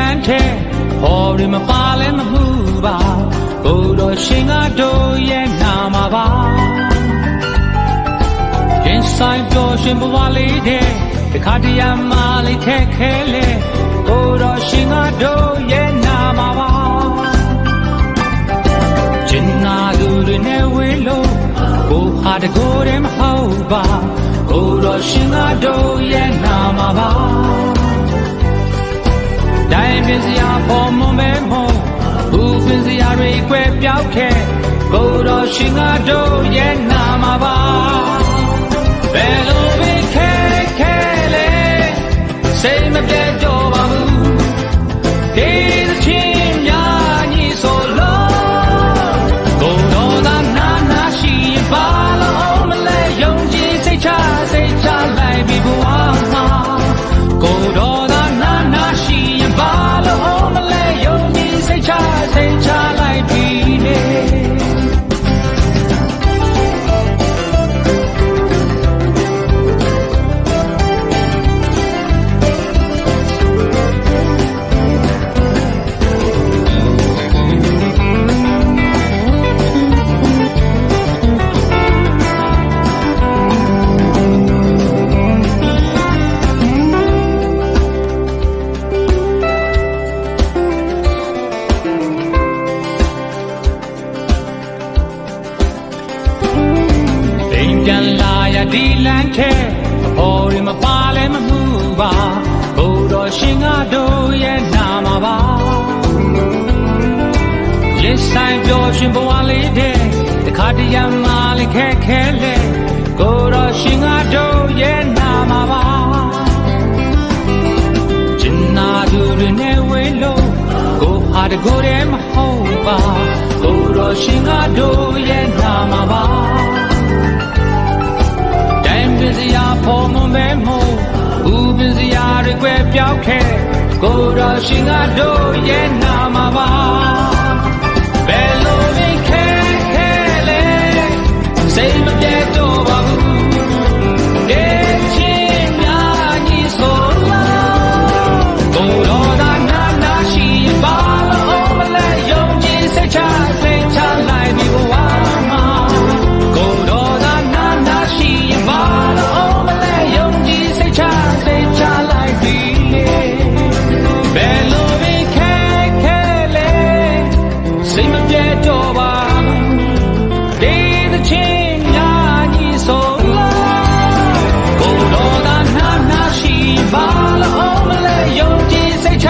ဒီလမ်းထဲဟော်ရီမပါလဲမမှုပါကိုတော်ရှင်ကတို့ရဲ့နာမှာပါရင်ဆိုင်တော်ရှင်ဘဝလေးတဲ့တခါတရံမလေးထဲခဲလေကိုတော်ရှင်ကတို့ရဲ့နာမှာပါကျင်နာသူတွေနဲ့ဝေးလို့ကိုဟာတကိုယ်တည်းမဟုတ်ပါကိုတော်ရှင်ကတို့ရဲ့နာမှာပါ တိုင်းပင်စရာပေါ်မွန်မဲမို့ဘူးပင်စရာတွေကွဲပြောက်ခဲ့ကိုယ်တော်ရှင်ကတို့ရဲ့နာမှာပါဘယ်လိုပဲခဲခဲလဲစိတ်မပြေတော့ပါဘူးဒီသချင်း လာရဒီလမ်းထဲအပေါ်ရီမပါလဲမမှုပါဘုတော်ရှင်ကတို့ရဲ့နာမှာပါလက်ဆိုင်ပြောရှင်ဘဝလေးတဲ့တခါတရံမလေးခဲခဲလေကိုတော်ရှင်ကတို့ရဲ့နာမှာပါကျင်နာသူတွေနဲ့ဝေးလို့ကိုဟာတကိုယ်တည်းမဟုတ်ပါကိုတော်ရှင်ကတို့ရဲ့နာမှာပါတို င်းပင်စရာပေါ်မမဲမို့ဘူးပင်စရာတွေကွဲပြောက်ခဲ့ကိုတော်ရှင်ကတို့ရဲ့ တော့ပါဒေသချင်းညာကြီးဆုံးလာဘုံတော်သာနာနာရှိပါလို့မလဲယုံကြည်စိတ်ချ